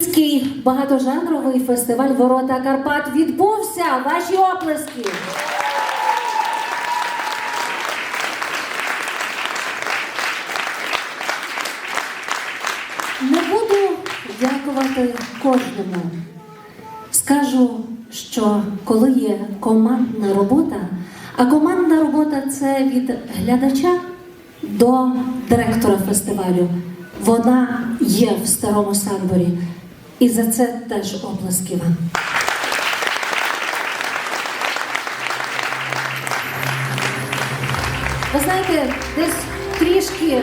Всеукраїнський багатожанровий фестиваль Ворота Карпат відбувся. Ваші оплески. Не буду дякувати кожному. Скажу, що коли є командна робота, а командна робота це від глядача до директора фестивалю. Вона є в старому Самборі. І за це теж оплески вам. Ви знаєте, десь трішки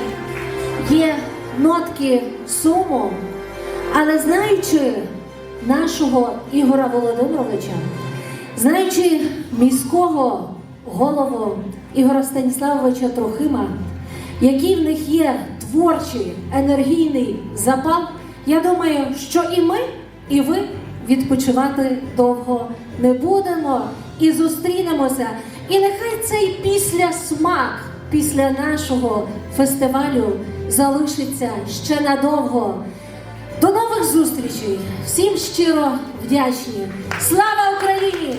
є нотки суму, але знаючи нашого Ігора Володимировича, знаючи міського голову Ігора Станіславовича Трохима, який в них є творчий, енергійний запал, я думаю, що і ми, і ви відпочивати довго не будемо і зустрінемося. І нехай цей післясмак після нашого фестивалю залишиться ще надовго. До нових зустрічей! Всім щиро вдячні! Слава Україні!